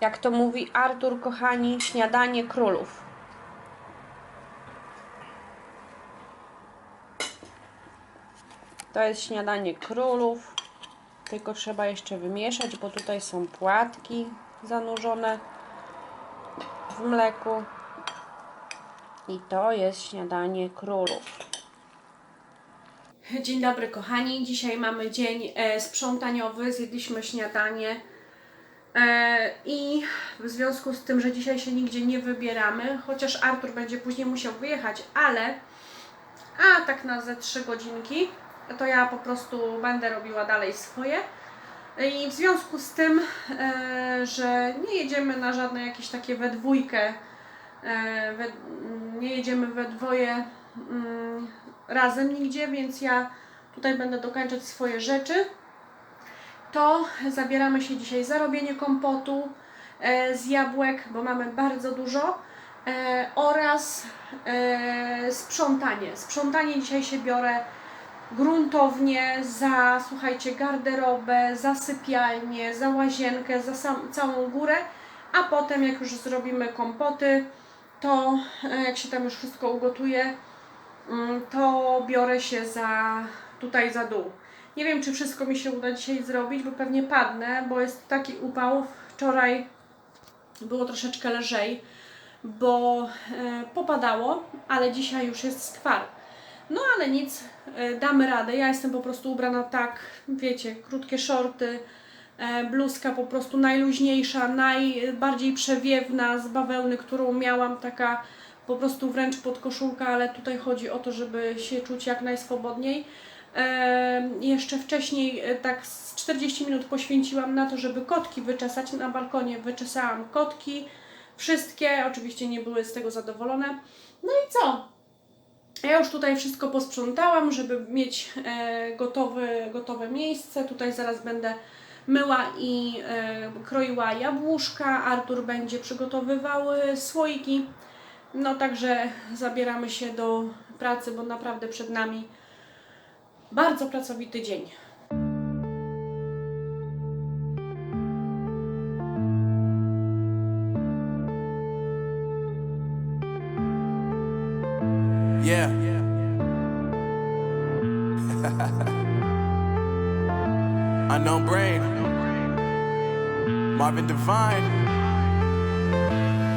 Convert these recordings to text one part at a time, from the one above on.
Jak to mówi Artur, kochani, śniadanie królów. To jest śniadanie królów. Tylko trzeba jeszcze wymieszać, bo tutaj są płatki zanurzone w mleku. I to jest śniadanie królów. Dzień dobry kochani. Dzisiaj mamy dzień e, sprzątaniowy. Zjedliśmy śniadanie. E, I w związku z tym, że dzisiaj się nigdzie nie wybieramy, chociaż Artur będzie później musiał wyjechać, ale a tak na ze 3 godzinki, to ja po prostu będę robiła dalej swoje. I w związku z tym, e, że nie jedziemy na żadne jakieś takie we dwójkę, e, nie jedziemy we dwoje mm, razem nigdzie, więc ja tutaj będę dokończać swoje rzeczy to zabieramy się dzisiaj za robienie kompotu e, z jabłek, bo mamy bardzo dużo e, oraz e, sprzątanie. Sprzątanie dzisiaj się biorę gruntownie za, słuchajcie, garderobę, za sypialnię, za łazienkę, za sam, całą górę, a potem jak już zrobimy kompoty, to jak się tam już wszystko ugotuje, mm, to biorę się za tutaj za dół. Nie wiem, czy wszystko mi się uda dzisiaj zrobić, bo pewnie padnę, bo jest taki upał. Wczoraj było troszeczkę lżej, bo e, popadało, ale dzisiaj już jest skwar. No ale nic, e, damy radę. Ja jestem po prostu ubrana tak, wiecie, krótkie shorty, e, bluzka po prostu najluźniejsza, najbardziej przewiewna z bawełny, którą miałam, taka po prostu wręcz pod koszulkę, ale tutaj chodzi o to, żeby się czuć jak najswobodniej. Jeszcze wcześniej e, tak z 40 minut poświęciłam na to, żeby kotki wyczesać. Na balkonie wyczesałam kotki. Wszystkie, oczywiście nie były z tego zadowolone. No i co? Ja już tutaj wszystko posprzątałam, żeby mieć e, gotowy, gotowe miejsce. Tutaj zaraz będę myła i e, kroiła jabłuszka. Artur będzie przygotowywał słoiki. No także zabieramy się do pracy, bo naprawdę przed nami bardzo pracowity dzień. Yeah. Unknown brain. Marvin Devine.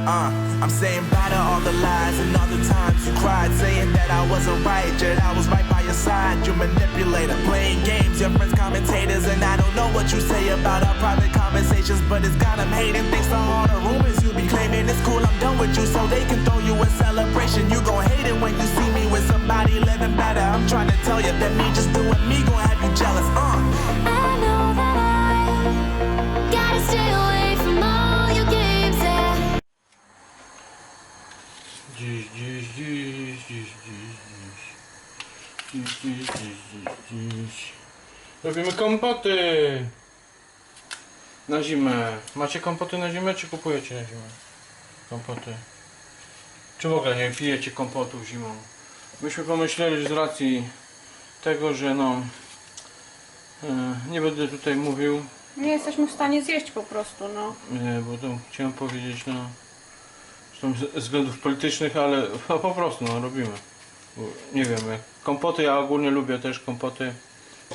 Uh, I'm saying bye to all the lies and all the times you cried, saying that I wasn't right, yet I was right by side. You manipulator, playing games, your friends commentators, and I don't know what you say about our private conversations, but it's got 'em hating. Thanks to all the rumors you be claiming, it's cool. I'm done with you, so they can throw you a celebration. You gon' hate it when you see me with somebody living better. I'm trying to tell you that me just doing me gon' have you jealous. Uh. I know that I gotta stay away from all your games. Yeah. Robimy kompoty! Na zimę. Macie kompoty na zimę, czy kupujecie na zimę? Kompoty. Czy w ogóle nie pijecie kompotów zimą? Myśmy pomyśleli że z racji tego, że no... e, Nie będę tutaj mówił, Nie jesteśmy w stanie zjeść po prostu, no. Nie, bo to chciałem powiedzieć, no, zresztą z względów politycznych, ale po po prostu, no, robimy. Nie wiem, kompoty, ja ogólnie lubię też kompoty.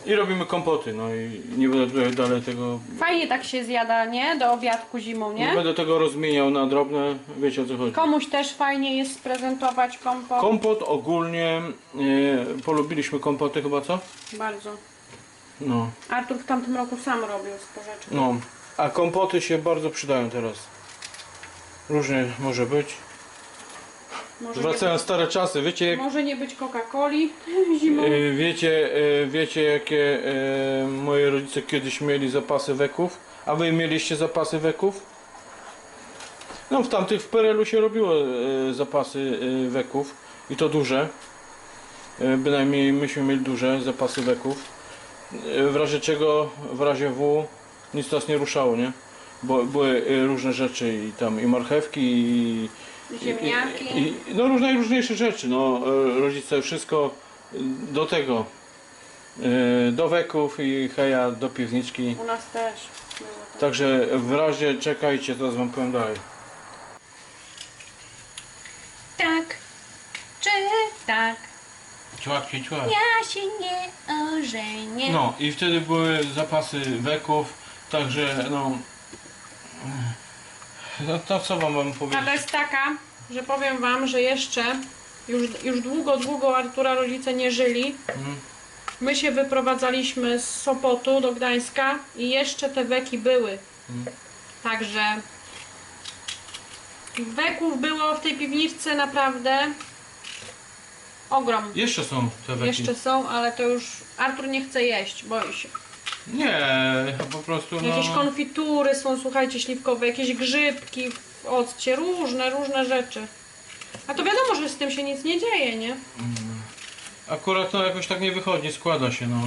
I robimy kompoty, no i nie będę tutaj dalej tego, Fajnie tak się zjada, nie? Do obiadku zimą, nie nie? będę tego rozmieniał na drobne, wiecie o co chodzi. Komuś też fajnie jest sprezentować kompot. Kompot ogólnie, e, polubiliśmy kompoty chyba, co? Bardzo. No, Artur w tamtym roku sam robił z porzeczki. no. A kompoty się bardzo przydają teraz. Różnie może być. Może, nie Wracają być, stare czasy, wiecie jak może nie być Coca-Coli zimą. E, Wiecie, e, wiecie jakie e, moi rodzice kiedyś mieli zapasy weków? A wy mieliście zapasy weków? No w tamtych w Perelu się robiło e, zapasy weków i to duże. E, Bynajmniej myśmy mieli duże zapasy weków. W razie czego, w razie W nic nas nie ruszało, nie? Bo były różne rzeczy i tam i marchewki i Ziemniaki. i, i, no różne najróżniejsze rzeczy. No, e, rodzice wszystko do tego. e, Do weków i heja do piwniczki. U nas też. Także w razie czekajcie, teraz wam powiem dalej. Tak, czy tak, Człapcie, człapcie. ja się nie ożenię. No i wtedy były zapasy weków, także no... No to co wam mam powiedzieć? Prawda jest taka, że powiem wam, że jeszcze już, już długo, długo Artura rodzice nie żyli. Mhm. My się wyprowadzaliśmy z Sopotu do Gdańska i jeszcze te weki były. Mhm. Także weków było w tej piwniczce naprawdę ogrom. Jeszcze są te weki. Jeszcze są, ale to już Artur nie chce jeść, boi się. Nie, po prostu no... Jakieś konfitury są, słuchajcie, śliwkowe, jakieś grzybki w occie, różne, różne rzeczy. A to wiadomo, że z tym się nic nie dzieje, nie? Akurat to jakoś tak nie wychodzi, składa się no.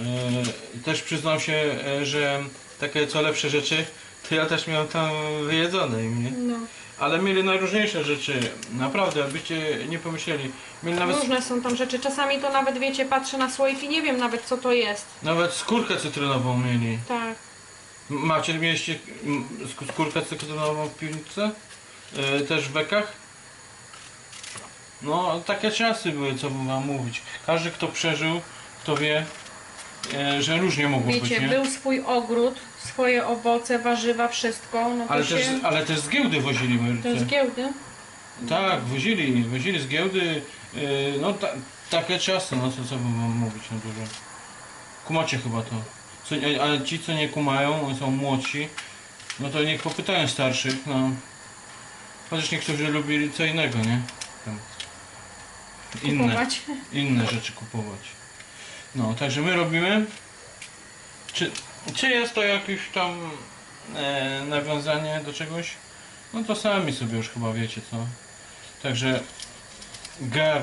E, też przyznam się, e, że takie co lepsze rzeczy, to ja też miałem tam wyjedzone im, nie? No. Ale mieli najróżniejsze rzeczy, naprawdę, byście nie pomyśleli. Mieli nawet, Różne są tam rzeczy. Czasami to nawet, wiecie, patrzę na słoik i nie wiem nawet, co to jest. nawet skórkę cytrynową mieli. Tak. Macie, mieliście sk- skórkę cytrynową w piwnicy? E, też w bekach? No, takie czasy były, co bym wam mówić. Każdy, kto przeżył, kto wie, e, że różnie mogło być, Wiecie, nie? był swój ogród, swoje owoce, warzywa, wszystko. No to Ale się... też, ale też z giełdy wozili To jest giełdy. Tak, wozili, wozili z giełdy. e, no ta, takie czasy, no co, co bym wam mówić na dużo. Kumacie chyba to. Co, nie- ale ci, co nie kumają, oni są młodsi, no to niech popytają starszych, no. Chociaż niektórzy lubili co innego, nie? Tam. Inne, Kupować. inne rzeczy kupować. No, także my robimy. Czy, czy jest to jakieś tam e, nawiązanie do czegoś? No to sami sobie już chyba wiecie co. Także gar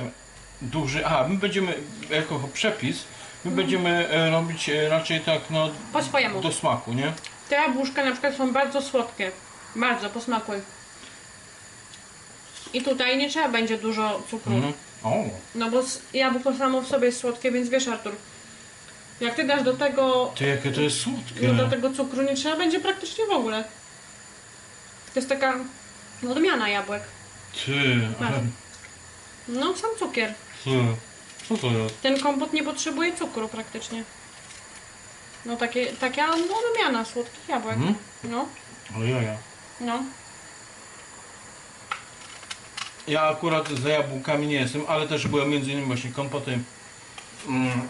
duży. A, my będziemy jako przepis, my będziemy e, robić e, raczej tak no Po swojemu. do smaku, nie? Te jabłuszka na przykład są bardzo słodkie. Bardzo, posmakuj. I tutaj nie trzeba będzie dużo cukru. Mhm. O, No bo s- jabłko samo w sobie jest słodkie, więc wiesz Artur, jak ty dasz do tego, to jakie to jest słodkie. do tego cukru nie trzeba będzie praktycznie w ogóle. To jest taka odmiana jabłek. Ty, ale No sam cukier. ty, co to jest? Ten kompot nie potrzebuje cukru praktycznie. No takie, taka no, odmiana słodkich jabłek. Mhm. No, Ale jaja. no. Ja akurat za jabłkami nie jestem, ale też byłem między innymi właśnie kompoty mm,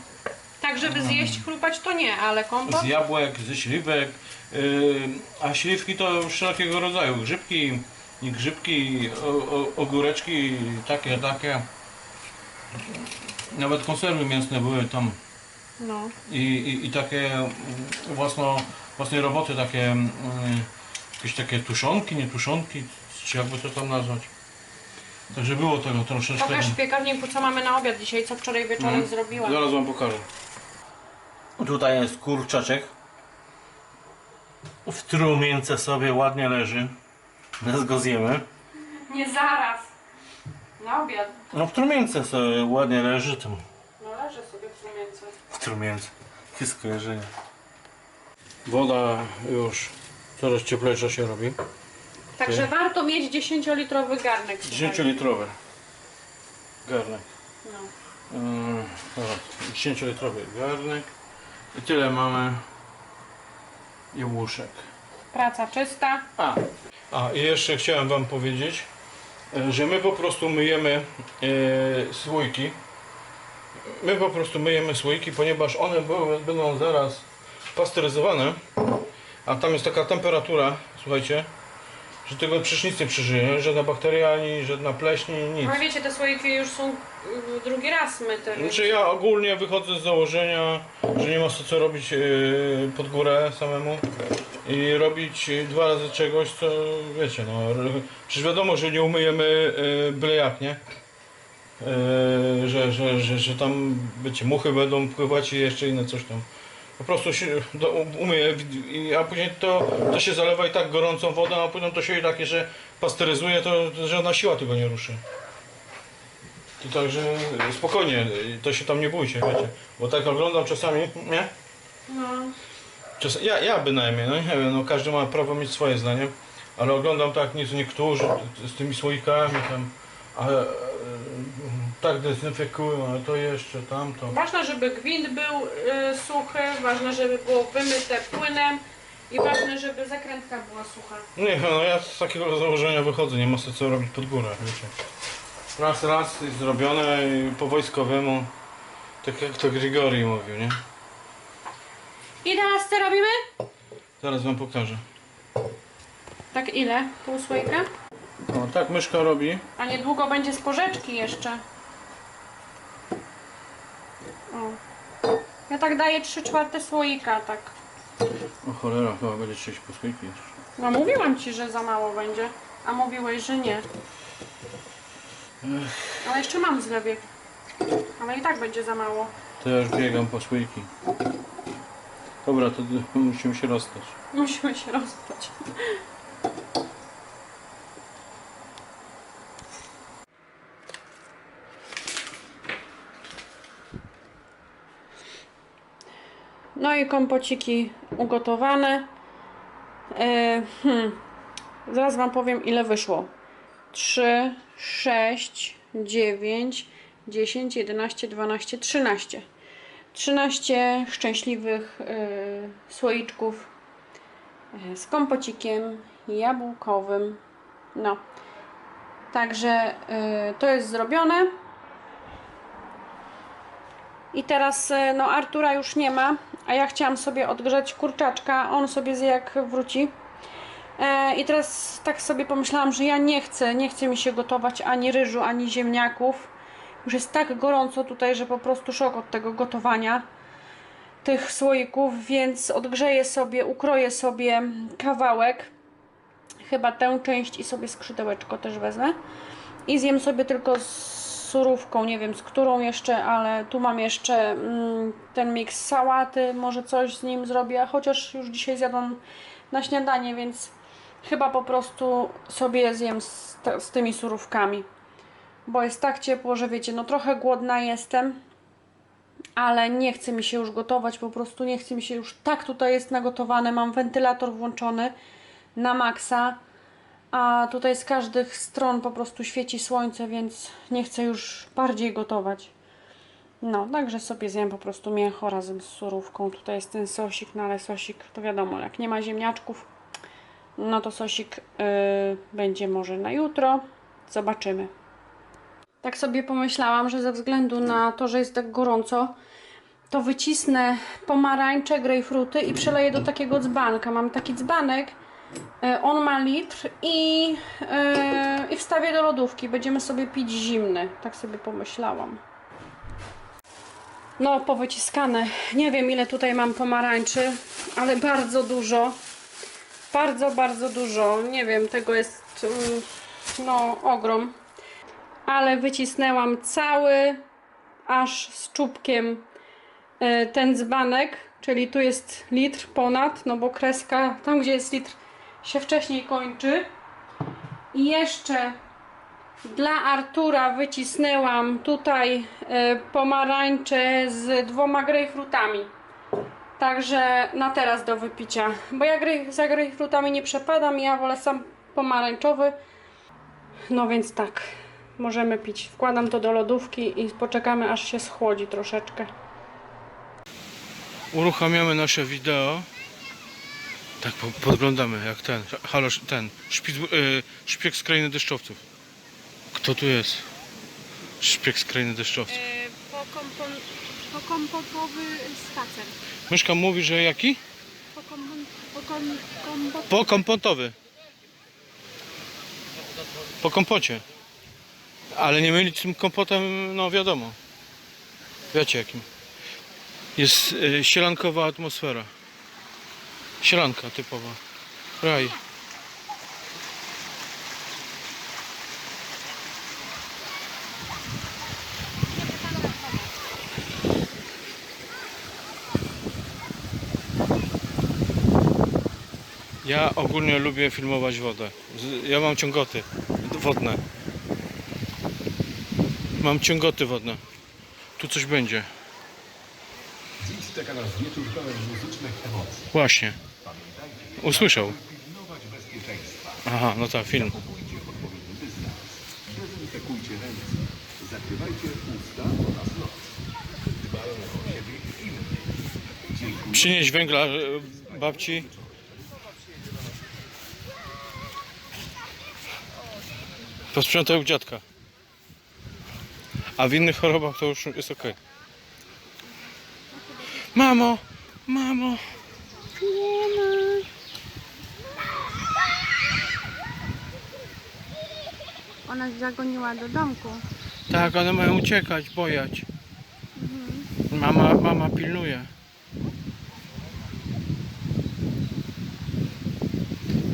Tak, żeby zjeść, chrupać to nie, ale kompot? z jabłek, ze śliwek, yy, a śliwki to wszelkiego rodzaju, grzybki, nie grzybki, o, o, ogóreczki, takie, takie. Nawet konserwy mięsne były tam No. i, i, i takie mm, własno, własnej roboty, takie mm, jakieś takie tuszonki, nie tuszonki, czy jakby to tam nazwać. Także było tego troszeczkę. Pokaż w piekarniku, co mamy na obiad dzisiaj, co wczoraj wieczorem Mhm. zrobiłam. Zaraz wam pokażę. Tutaj jest kurczaczek. W trumience sobie ładnie leży. Teraz go zjemy. Nie zaraz. Na obiad. No w trumience sobie ładnie leży. Tam No leżę sobie w sumience. w trumience. Jakie skojarzenie. Woda już coraz cieplejsza się robi. Także warto mieć 10-litrowy garnek. słuchaj. 10-litrowy garnek. No. Yy, dobra, 10-litrowy garnek. I tyle mamy jabłuszek. Praca czysta. A, a i jeszcze chciałem Wam powiedzieć, e, że my po prostu myjemy e, słoiki. My po prostu myjemy słoiki, ponieważ one były, będą zaraz pasteryzowane, a tam jest taka temperatura, słuchajcie, że tego przecież nic nie przeżyje, żadna bakteria, ani żadna pleśń, nic. No wiecie, te słoiki już są y, drugi raz myte. więc- Znaczy ja ogólnie wychodzę z założenia, że nie ma co, co robić yy, pod górę samemu i robić dwa razy czegoś, co wiecie, no przecież wiadomo, że nie umyjemy yy, byle jak, nie? Yy, że, że, że, że tam, wiecie, muchy będą pływać i jeszcze inne coś tam. Po prostu się do, i- a później to, to się zalewa i tak gorącą wodą, a później to się i takie, że pasteryzuje, to, to żadna siła tego nie ruszy. To także spokojnie, to się tam nie bójcie, wiecie. Bo tak oglądam czasami, nie? No. Czas, ja, ja bynajmniej, no nie wiem, no każdy ma prawo mieć swoje zdanie, ale oglądam tak nieco niektórzy z tymi słoikami tam, tak dezynfekują, ale to jeszcze, tamto. Ważne, żeby gwint był y, suchy, ważne, żeby było wymyte płynem i ważne, żeby zakrętka była sucha. Nie no ja z takiego założenia wychodzę, nie ma co co robić pod górę, wiecie. Raz, raz jest zrobione i po wojskowemu, tak jak to Grigori mówił, nie? I teraz co robimy? Zaraz wam pokażę. Tak ile? Pół słoika? O, tak myszka robi. A niedługo będzie z porzeczki jeszcze. O. Ja tak daję 3 czwarte słoika, tak. O cholera, chyba będzie trzeć po słoiki jeszcze. No mówiłam ci, że za mało będzie, a mówiłeś, że nie. Ale jeszcze mam zlewiek. Ale i tak będzie za mało. To ja już biegam po słoiki. Dobra, to musimy się rozstać. Musimy się rozstać. No i kompociki ugotowane. E, hmm. Zaraz Wam powiem ile wyszło. 3, 6, 9, 10, 11, 12, 13. 13 szczęśliwych y, słoiczków y, z kompocikiem jabłkowym. No. Także y, to jest zrobione. I teraz no Artura już nie ma, a ja chciałam sobie odgrzać kurczaczka, on sobie zje jak wróci. E, I teraz tak sobie pomyślałam, że ja nie chcę, nie chce mi się gotować ani ryżu, ani ziemniaków. Już jest tak gorąco tutaj, że po prostu szok od tego gotowania tych słoików, więc odgrzeję sobie, ukroję sobie kawałek. Chyba tę część i sobie skrzydełeczko też wezmę. I zjem sobie tylko z surówką, nie wiem z którą jeszcze, ale tu mam jeszcze mm, ten miks sałaty, może coś z nim zrobię, chociaż już dzisiaj zjadłam na śniadanie, więc chyba po prostu sobie zjem z, z tymi surówkami. Bo jest tak ciepło, że wiecie, no trochę głodna jestem, ale nie chce mi się już gotować, po prostu nie chce mi się już, tak tutaj jest nagotowane, mam wentylator włączony na maksa, a tutaj z każdych stron po prostu świeci słońce, więc nie chcę już bardziej gotować. No, także sobie zjem po prostu mięcho razem z surówką. Tutaj jest ten sosik, no ale sosik, to wiadomo, jak nie ma ziemniaczków, no to sosik yy, będzie może na jutro. Zobaczymy. Tak sobie pomyślałam, że ze względu na to, że jest tak gorąco, to wycisnę pomarańcze, grejpfruty i przeleję do takiego dzbanka. Mam taki dzbanek, on ma litr i, e, i wstawię do lodówki. Będziemy sobie pić zimny. Tak sobie pomyślałam. No, powyciskane. Nie wiem ile tutaj mam pomarańczy, ale bardzo dużo. Bardzo, bardzo dużo. Nie wiem, tego jest mm, no ogrom ale wycisnęłam cały, aż z czubkiem e, ten dzbanek, czyli tu jest litr ponad, no bo kreska, tam gdzie jest litr się wcześniej kończy. I jeszcze dla Artura wycisnęłam tutaj e, pomarańcze z dwoma grejpfrutami. Także na teraz do wypicia, bo ja za grejpfrutami nie przepadam, ja wolę sam pomarańczowy. No więc tak, możemy pić. Wkładam to do lodówki i poczekamy aż się schłodzi troszeczkę. Uruchamiamy nasze wideo. Tak, po, podglądamy jak ten, halo, ten, szpic, y, szpieg z krainy deszczowców. Kto tu jest? Szpieg z krainy deszczowców. Pokompotowy spacer. Myszka mówi, że jaki? Po kompotowy. Po kompocie. Ale nie mylić z tym kompotem, no wiadomo. Wiecie jakim. Jest y, sielankowa atmosfera. Sielanka typowa. Raj. Ja ogólnie lubię filmować wodę. Ja mam ciągoty wodne. Mam ciągoty wodne. Tu coś będzie. czeka nas wieczór pełen muzycznych emocji. Właśnie. Usłyszał. Aha, no tak, film. Dezynfekujcie węgla e, babci. Posprzątał dziadka. A w innych chorobach to już jest ok. Mamo! Mamo! Ona zagoniła do domku. Tak, one mają uciekać, bojać. Mama, mama pilnuje.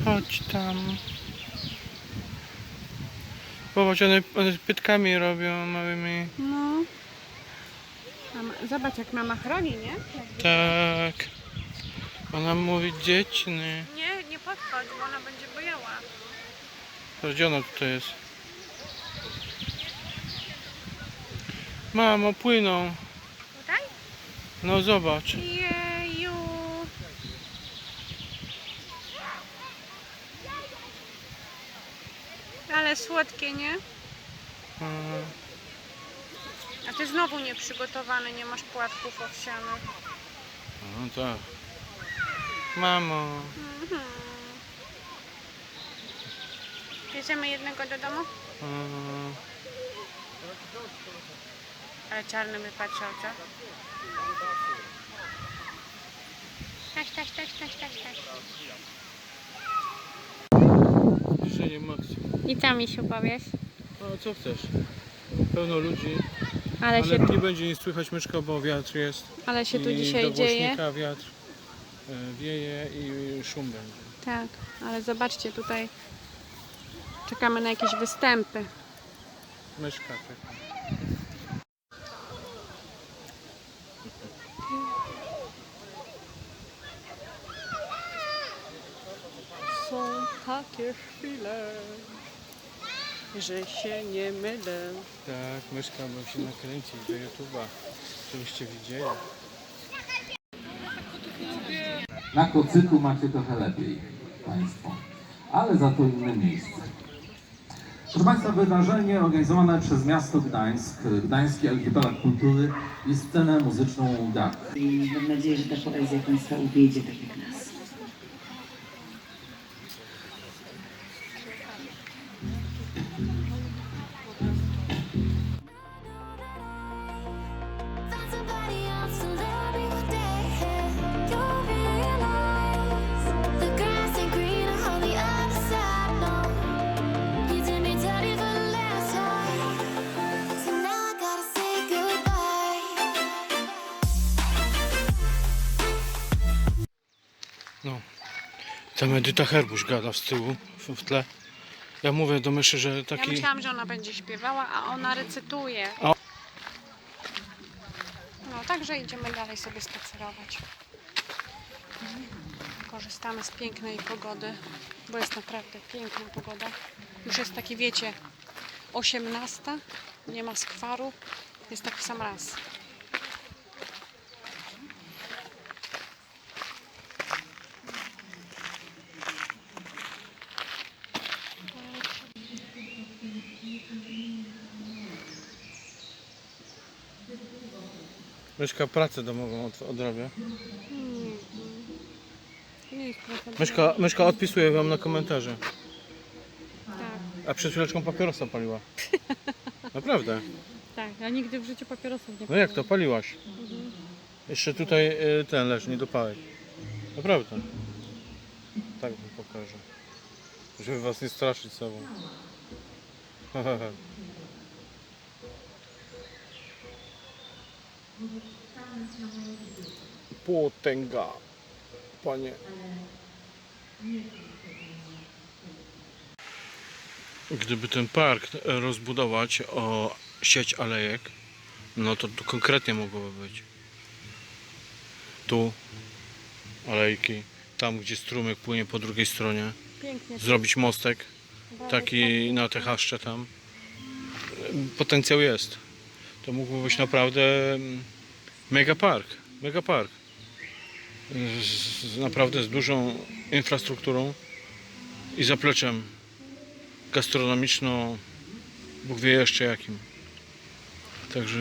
Chodź tam. Popatrz, one, one pytkami robią małymi. No. Mama, zobacz jak mama chroni, nie? Tak. Ona mówi dziecny. Nie, nie podchodź, bo ona będzie bojała. To Gdzie ona tutaj jest? Mamo, płyną. Tutaj? No zobacz. Jeju. Ale słodkie, nie? A ty znowu nieprzygotowany, nie masz płatków owsianych. No tak. Mamo. Mhm. Bierzemy jednego do domu? Mm. Ale czarny mi patrzy oczy. Taś, taś, taś, taś, taś, taś. Życzenie Max. I tam mi się powiesz. A co chcesz? Pełno ludzi, Ale, ale się, nie będzie nic słychać myszka, bo wiatr jest. ale się tu I dzisiaj do dzieje. wiatr e, wieje i szum będzie. Tak, ale zobaczcie tutaj. Czekamy na jakieś występy. Myszka czeka. Są takie chwile, że się nie mylę. Tak, myszka bym się nakręcić do YouTube'a, żebyście widzieli. Na kocyku macie trochę lepiej Państwo, ale za to inne miejsce. Proszę Państwa, wydarzenie organizowane przez miasto Gdańsk, Gdański Archipelag Kultury i scenę muzyczną DAK. I mam nadzieję, że ta poezja Państwa uwiedzie tak jak nas. Tam Edyta Herbusz gada z tyłu, w, tle. Ja mówię do myszy, że Ja taki... myślałam, że ona będzie śpiewała, a ona recytuje. O. No, także idziemy dalej sobie spacerować. Korzystamy z pięknej pogody, bo jest naprawdę piękna pogoda. Już jest taki, wiecie, 18, nie ma skwaru, jest taki sam raz. Myszka pracę domową od, odrabia. Myszka, myszka odpisuje wam na komentarze. Tak, A przed chwileczką papierosa paliła. Naprawdę. tak, ja nigdy w życiu papierosów nie No jak to, paliłaś? Jeszcze tutaj y, ten leży, nie dopałek. Naprawdę. Tak wam pokażę. Żeby was nie straszyć sobą. Potęga. Panie. Gdyby ten park rozbudować o sieć alejek, no to tu konkretnie mogłoby być. Tu alejki, tam gdzie strumyk płynie po drugiej stronie, Pięknie. zrobić mostek taki na te chaszcze tam. Potencjał jest. To mógłby być naprawdę mm, mega park. Mega park. Z, z naprawdę z dużą infrastrukturą i zapleczem gastronomiczno Bóg wie jeszcze jakim. Także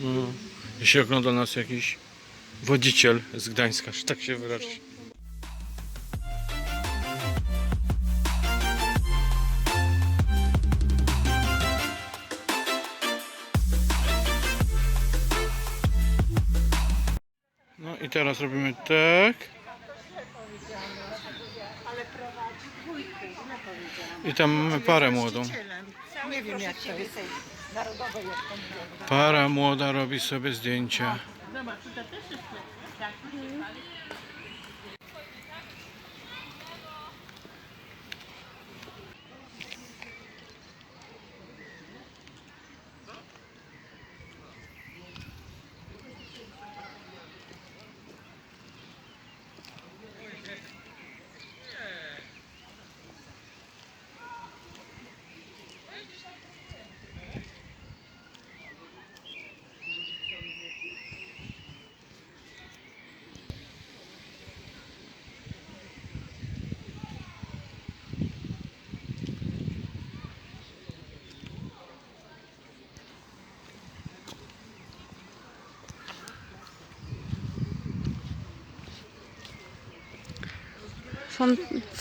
no, jeśli ogląda nas jakiś wodziciel z Gdańska, że tak się wyrażę. Teraz robimy tak. I tam mamy parę młodą. Nie wiem jak to jest. Para młoda robi sobie zdjęcia. Fon,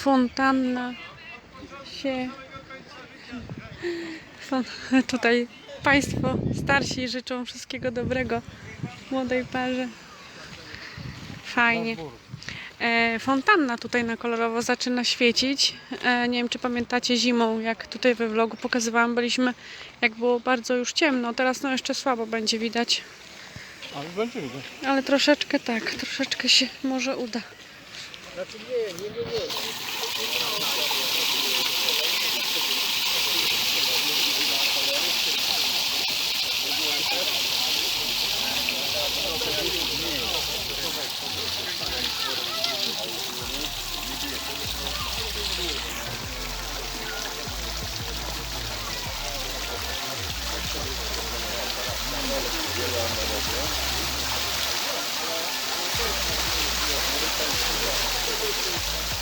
fontanna się. Fon, tutaj Państwo starsi życzą wszystkiego dobrego młodej parze. Fajnie. E, fontanna tutaj na kolorowo zaczyna świecić. E, nie wiem, czy pamiętacie zimą, jak tutaj we vlogu pokazywałam, byliśmy, jak było bardzo już ciemno. Teraz no jeszcze słabo będzie widać, Ale będzie widać. ale troszeczkę tak, troszeczkę się może uda. No Thank you.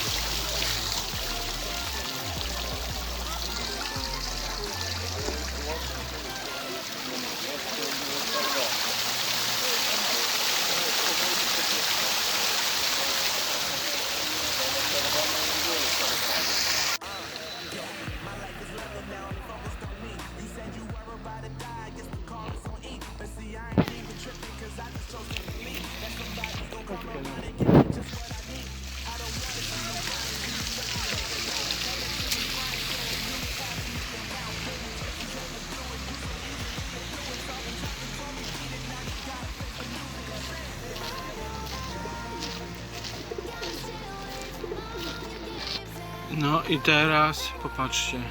I teraz popatrzcie.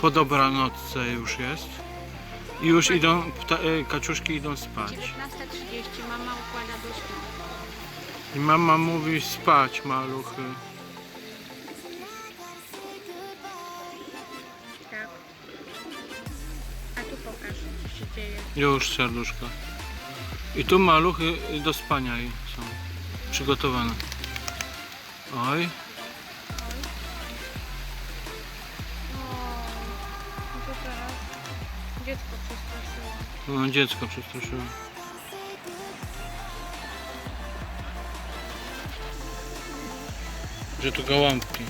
Po dobranocce już jest. I już idą, pta, e, kaczuszki idą spać. 19.30 mama układa do snu. I mama mówi spać maluchy. Tak. A tu pokaż, co się dzieje. Już serduszko. I tu maluchy do spania są przygotowane. Oj, no dziecko przestraszyło. Że tu gołąbki.